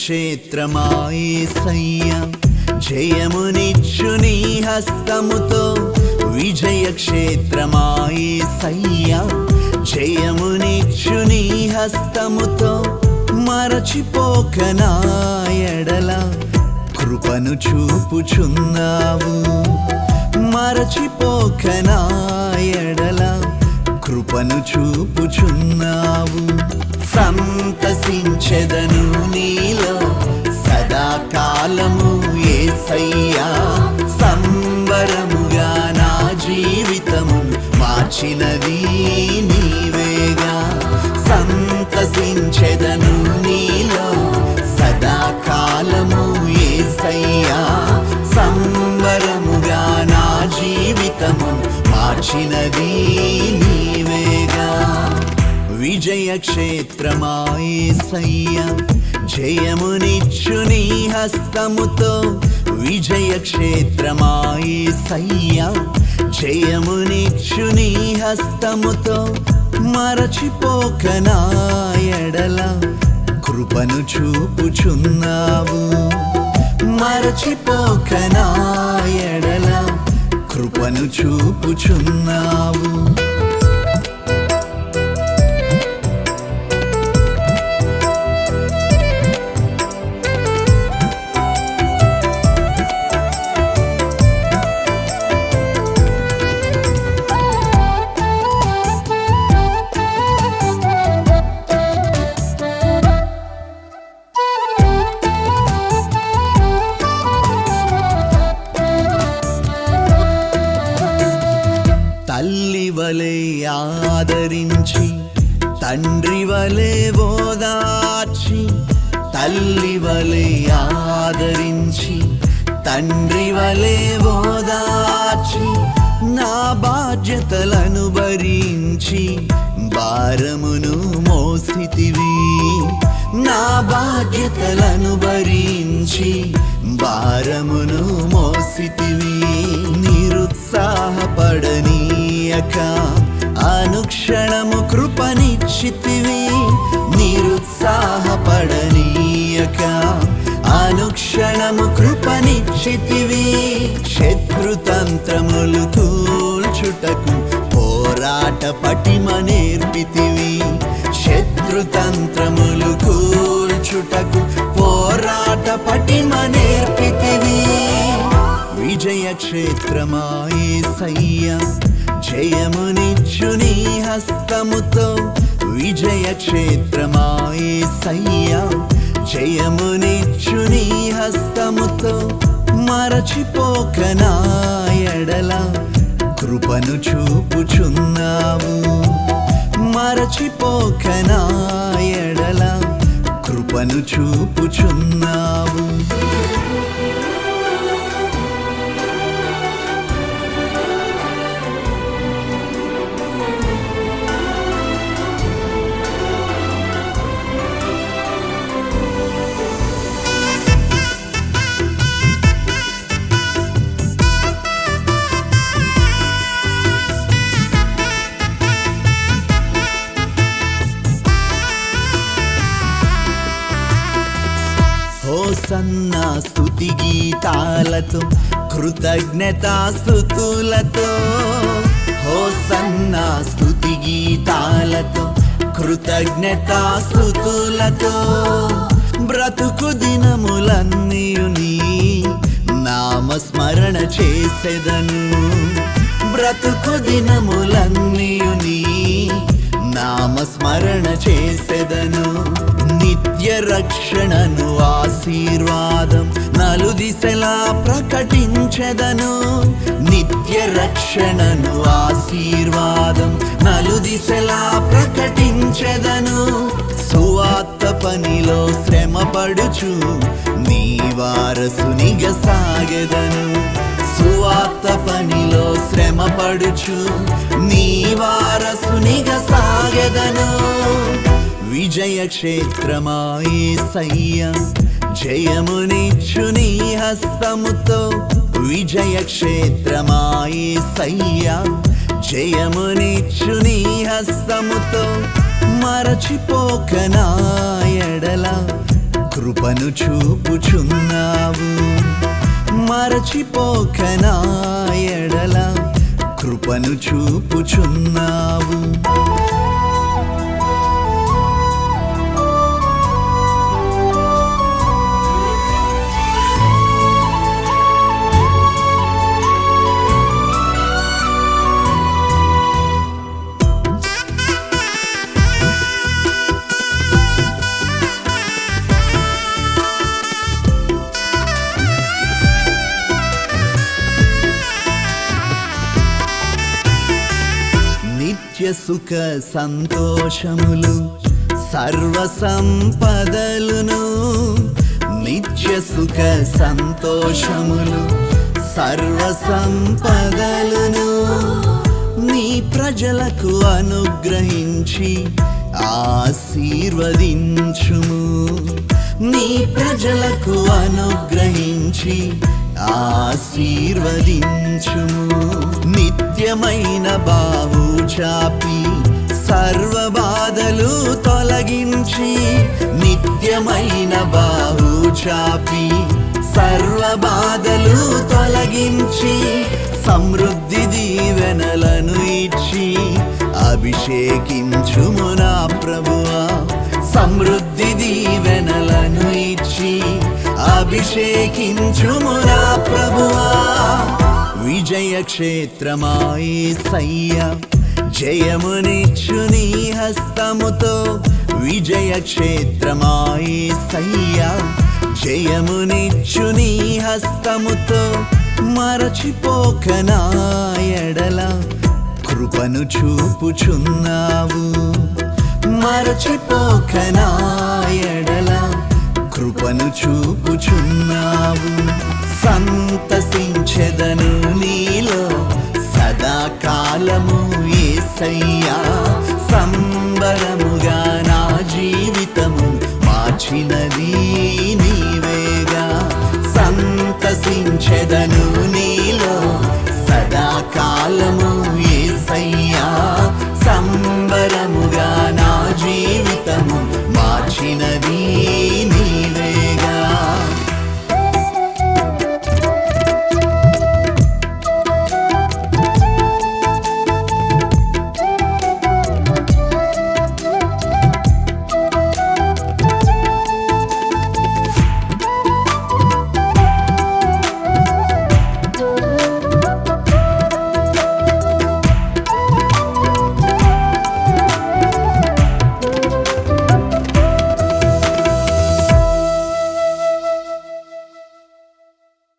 క్షేత్రమాయేసయ్య జయమునిచ్చు నీ హస్తముతో విజయ క్షేత్రమాయేసయ్య జయమునిచ్చు నీ హస్తముతో మరచిపోక నాయడల కృపను చూపుచున్నావు. మరచిపోక నాయడలా కృపను చూపుచున్నావు. సంతసించెదను నీలో సదాకాలము ఏసయ్యా. సంబరముగా నా జీవితము మార్చినది నీవేగా. సంతసించెదను నీలో సదాకాలము ఏసయ్యా. సంబరముగా నా జీవితము మార్చినది విజయ క్షేత్రమాయేసయ్య జయమునిచ్చు నీ హస్తముతో విజయ క్షేత్రమాయేసయ్య జయమునిచ్చు నీ హస్తముతో మరచిపోక నాయడల కృపను చూపుచున్నావు. మరచిపోక నాయడల కృపను చూపుచున్నావు. ఆదరించి తండ్రి వలె ఓదార్చి తల్లి వలె ఆదరించి తండ్రి వలె ఓదార్చి నా బాధ్యతలను భరించి భారమును మోసితివి. నా బాధ్యతలను భరించి భారమును మోసితివి. నిరుత్సాహపడనీయక అనుక్షణము కృపనిచ్చితివి నిరుత్సాహపడనీయక. అనుక్షణము కృపనిచ్చితివి శత్రుతంత్రములు కూల్చుటకు పోరాట పటిమ నేర్పితివి. శత్రుతంత్రములు కూల్చుటకు పోరాట పటిమ నేర్పితివి. విజయ క్షేత్రమాయేసయ్య జయమునిచ్చు నీ హస్తముతో విజయ క్షేత్రమాయే సయ్యా జయమునిచ్చు నీ హస్తముతో మరచిపోక నా ఎడల కృపను చూపుచున్నావు. మరచిపోక నా ఎడల కృపను చూపుచున్నావు. హోసన్నా స్థుతి గీతాలతో కృతజ్ఞతా హో సన్న స్తుతి గీతాలతో కృతజ్ఞతా స్థుతులతో బ్రతుకు దినములన్నీయుని నామస్మరణ చేసెదను. బ్రతుకు దినములన్నీయుని నామస్మరణ చేసెదను. నిత్య రక్షణను ఆశీర్వాదం నలుదిశలా ప్రకటించెదను. నిత్య రక్షణను ఆశీర్వాదం నలుదిశలా ప్రకటించెదను. సువార్త పనిలో శ్రమ పడుచు నీ వారసునిగా సాగెదను. సువార్త పనిలో శ్రమ పడుచు నీ వారసునిగా సాగెదను. విజయ క్షేత్రమాయేసయ్య జయమునిచ్చు నీ హస్తముతో విజయ క్షేత్రమాయేసయ్య జయమునిచ్చు నీ హస్తముతో మరచిపోక నా కృపను చూపుచున్నావు. మరచిపోక నా కృపను చూపుచున్నావు. నిత్య సుఖ సంతోషములు సర్వ సంపదలును. నిత్య సుఖ సంతోషములు సర్వ సంపదలును. నీ ప్రజలకు అనుగ్రహించి ఆశీర్వదించుము. నీ ప్రజలకు అనుగ్రహించి ఆశీర్వదించుము. నిత్యమైన బావు చాపి సర్వ బాధలు తొలగించి నిత్యమైన బావు చాపి సర్వ బాధలు తొలగించి సమృద్ధి దీవెనలను ఇచ్చి అభిషేకించుము నా ప్రభువా. సమృద్ధి దీవెనలను ఇచ్చి అభిషేకించుము నా ప్రభువా. విజయ క్షేత్రమాయే సయ్య. జయమునిచ్చు నీ హస్తముతో విజయ క్షేత్రమాయే సయ్య. జయమునిచ్చు నీ హస్తముతో మరచిపోక ఎడల కృపను చూపుచున్నావు. మరచిపోక ఎడల కృపను చూపుచున్నావు. సంతసించెదను నీలో సదాకాలము ఏసయ్యా. సంబరముగా నా జీవితము మార్చినది నీవేగా. సంతసించెదను